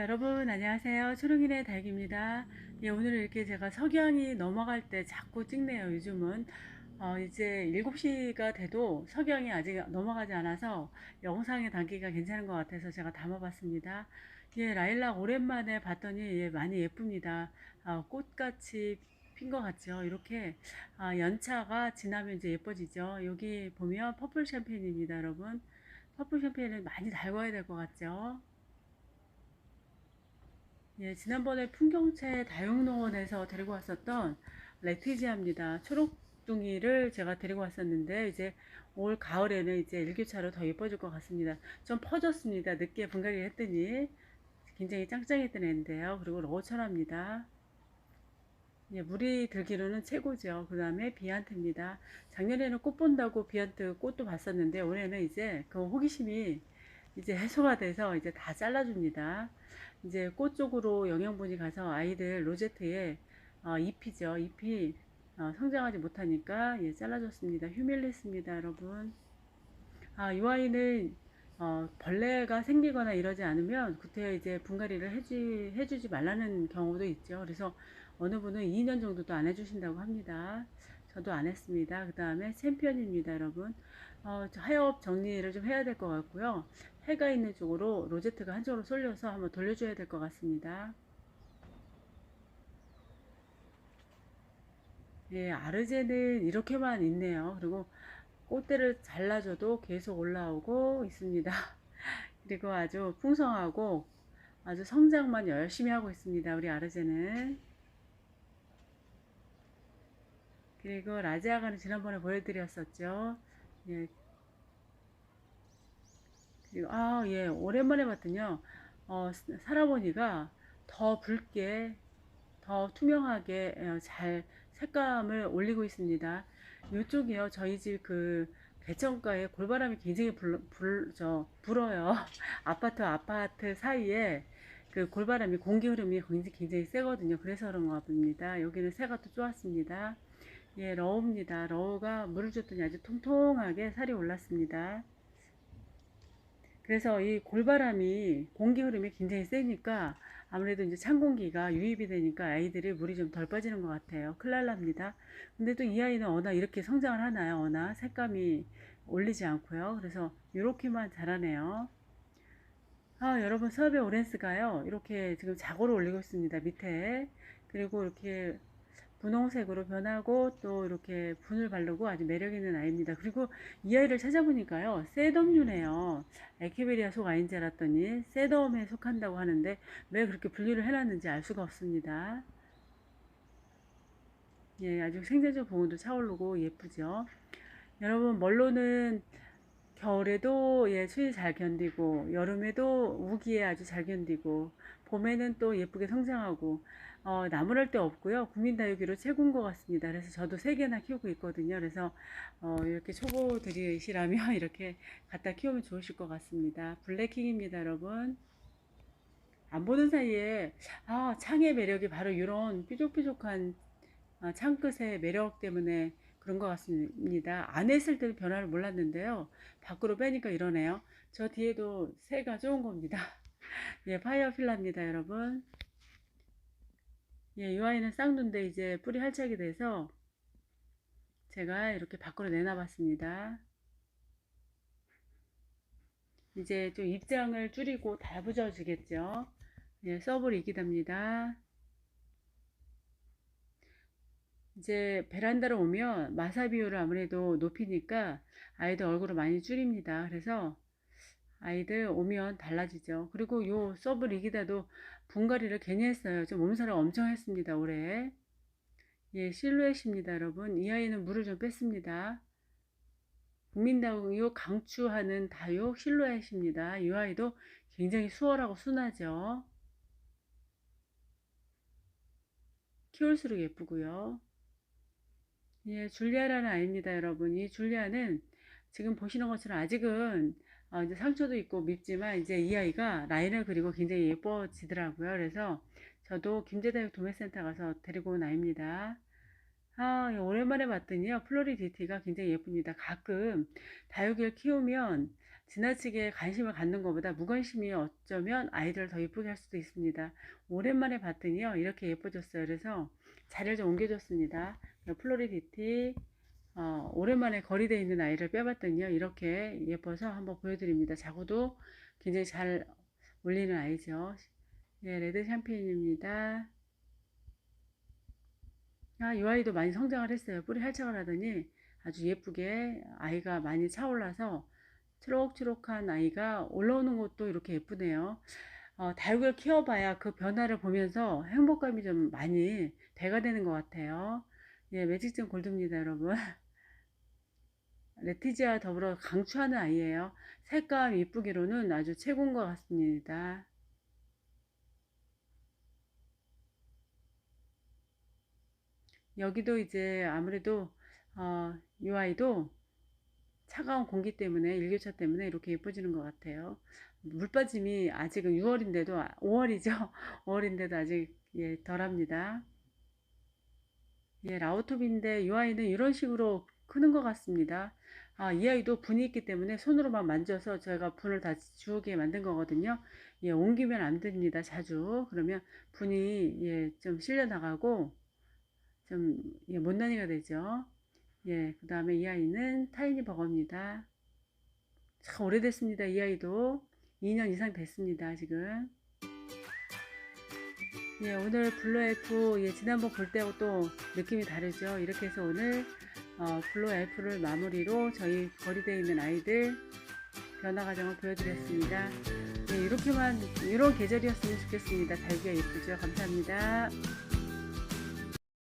예, 여러분 안녕하세요. 초롱이네 닭입니다. 예, 오늘 이렇게 제가 석양이 넘어갈 때 자꾸 찍네요. 요즘은 어, 이제 7시가 돼도 석양이 아직 넘어가지 않아서 영상에 담기가 괜찮은 것 같아서 제가 담아봤습니다. 예, 라일락 오랜만에 봤더니 예, 많이 예쁩니다. 아, 꽃같이 핀 것 같죠. 이렇게 아, 연차가 지나면 이제 예뻐지죠. 여기 보면 퍼플 샴페인입니다, 여러분. 퍼플 샴페인은 많이 달궈야 될 것 같죠. 예, 지난번에 풍경채 다육농원에서 데리고 왔었던 레티지아입니다. 초록둥이를 제가 데리고 왔었는데 이제 올 가을에는 이제 일교차로 더 예뻐질 것 같습니다. 좀 퍼졌습니다. 늦게 분갈이 했더니 굉장히 짱짱했던 애인데요. 그리고 러우천합니다. 예, 물이 들기로는 최고죠. 그 다음에 비안트입니다. 작년에는 꽃 본다고 비안트 꽃도 봤었는데 올해는 이제 그 호기심이 이제 해소가 돼서 이제 다 잘라줍니다. 이제 꽃 쪽으로 영양분이 가서 아이들 로제트에 어, 잎이죠. 잎이 어, 성장하지 못하니까 예, 잘라줬습니다. 휴밀리스입니다, 여러분. 아, 이 아이는 어, 벌레가 생기거나 이러지 않으면 그때 이제 분갈이를 해주, 해주지 말라는 경우도 있죠. 그래서 어느 분은 2년 정도도 안 해주신다고 합니다. 저도 안 했습니다. 그 다음에 챔피언입니다, 여러분. 어, 하엽 정리를 좀 해야 될 것 같고요. 해가 있는 쪽으로 로제트가 한쪽으로 쏠려서 한번 돌려줘야 될 것 같습니다. 예, 아르제는 이렇게만 있네요. 그리고 꽃대를 잘라줘도 계속 올라오고 있습니다. 그리고 아주 풍성하고 아주 성장만 열심히 하고 있습니다. 우리 아르제는. 그리고 라지아가는 지난번에 보여드렸었죠. 예. 그리고 아, 예. 오랜만에 봤더니요. 어, 살아보니까 더 붉게, 더 투명하게 어, 잘 색감을 올리고 있습니다. 이쪽이요. 저희 집그 대청가에 골바람이 굉장히 불, 불, 저, 불어요. 아파트 아파트 사이에 그 골바람이 공기 흐름이 굉장히, 굉장히 세거든요. 그래서 그런가 봅니다. 여기는 새가 또 좋았습니다. 예, 러우입니다. 러우가 물을 줬더니 아주 통통하게 살이 올랐습니다. 그래서 이 골바람이 공기 흐름이 굉장히 세니까 아무래도 이제 찬 공기가 유입이 되니까 아이들이 물이 좀 덜 빠지는 것 같아요. 클랄랍니다. 근데 또 이 아이는 어나 이렇게 성장을 하나요? 어나 색감이 올리지 않고요. 그래서 이렇게만 자라네요. 아, 여러분 서베 오렌스가요. 이렇게 지금 자고를 올리고 있습니다. 밑에. 그리고 이렇게 분홍색으로 변하고 또 이렇게 분을 바르고 아주 매력 있는 아이입니다. 그리고 이 아이를 찾아보니까요. 세덤류네요. 에케베리아 속줄 알았더니 세덤에 속한다고 하는데 왜 그렇게 분류를 해놨는지 알 수가 없습니다. 예, 아주 생체적 부분도 차오르고 예쁘죠. 여러분 멀로는 겨울에도 예, 추위 잘 견디고 여름에도 우기에 아주 잘 견디고 봄에는 또 예쁘게 성장하고 어, 나무랄 데 없고요. 국민다육이로 최고인 것 같습니다. 그래서 저도 세 개나 키우고 있거든요. 그래서 어, 이렇게 초보들이시라면 이렇게 갖다 키우면 좋으실 것 같습니다. 블랙킹입니다, 여러분. 안 보는 사이에 아, 창의 매력이 바로 이런 뾰족뾰족한 아, 창끝의 매력 때문에 그런 것 같습니다. 안 했을 때는 변화를 몰랐는데요. 밖으로 빼니까 이러네요. 저 뒤에도 새가 좋은 겁니다. 예, 파이어 필라입니다, 여러분. 예, 이 아이는 쌍두인데 이제 뿌리 활착이 돼서 제가 이렇게 밖으로 내놔봤습니다. 이제 좀 입장을 줄이고 달부져지겠죠. 예, 서블 이기답니다. 이제 베란다로 오면 마사 비율을 아무래도 높이니까 아이들 얼굴을 많이 줄입니다. 그래서 아이들 오면 달라지죠. 그리고 요 서브 리기다도 분갈이를 괜히 했어요. 좀 몸살을 엄청 했습니다. 올해. 예, 실루엣입니다, 여러분. 이 아이는 물을 좀 뺐습니다. 국민다육이 강추하는 다육 실루엣입니다. 이 아이도 굉장히 수월하고 순하죠. 키울수록 예쁘고요. 예, 줄리아라는 아이입니다, 여러분. 이 줄리아는 지금 보시는 것처럼 아직은 어, 이제 상처도 있고 밉지만 이제 이 아이가 라인을 그리고 굉장히 예뻐지더라고요. 그래서 저도 김제다육 도매센터 가서 데리고 온 아이입니다. 아, 오랜만에 봤더니요. 플로리디티가 굉장히 예쁩니다. 가끔 다육이를 키우면 지나치게 관심을 갖는 것보다 무관심이 어쩌면 아이들을 더 예쁘게 할 수도 있습니다. 오랜만에 봤더니요, 이렇게 예뻐졌어요. 그래서 자리를 좀 옮겨줬습니다. 플로리디티, 어, 오랜만에 거리되어 있는 아이를 빼봤더니요, 이렇게 예뻐서 한번 보여드립니다. 자구도 굉장히 잘 올리는 아이죠. 예, 레드 샴페인입니다. 아, 이 아이도 많이 성장을 했어요. 뿌리 활착을 하더니 아주 예쁘게 아이가 많이 차올라서 초록초록한 아이가 올라오는 것도 이렇게 예쁘네요. 어, 다육을 키워봐야 그 변화를 보면서 행복감이 좀 많이 배가 되는 것 같아요. 예, 매직증 골드입니다, 여러분. 레티지아 더불어 강추하는 아이예요. 색감 이쁘기로는 아주 최고인 것 같습니다. 여기도 이제 아무래도 어, 이 아이도 차가운 공기 때문에 일교차 때문에 이렇게 예뻐지는 것 같아요. 물 빠짐이 아직은 6월인데도 5월이죠. 5월인데도 아직 예, 덜합니다. 예, 라우톱인데 이 아이는 이런 식으로 크는 것 같습니다. 아, 이 아이도 분이 있기 때문에 손으로만 만져서 제가 분을 다 지우게 만든 거거든요. 예, 옮기면 안 됩니다. 자주. 그러면 분이 예, 좀 실려 나가고 좀 예, 못난이가 되죠. 예, 그 다음에 이 아이는 타이니 버거입니다. 참 오래됐습니다. 이 아이도 2년 이상 됐습니다. 지금. 예, 오늘 블루엘프 예, 지난번 볼 때하고 또 느낌이 다르죠. 이렇게 해서 오늘 어, 블루엘프를 마무리로 저희 거리되어 있는 아이들 변화 과정을 보여드렸습니다. 예, 이렇게만 이런 계절이었으면 좋겠습니다. 달기가 예쁘죠. 감사합니다.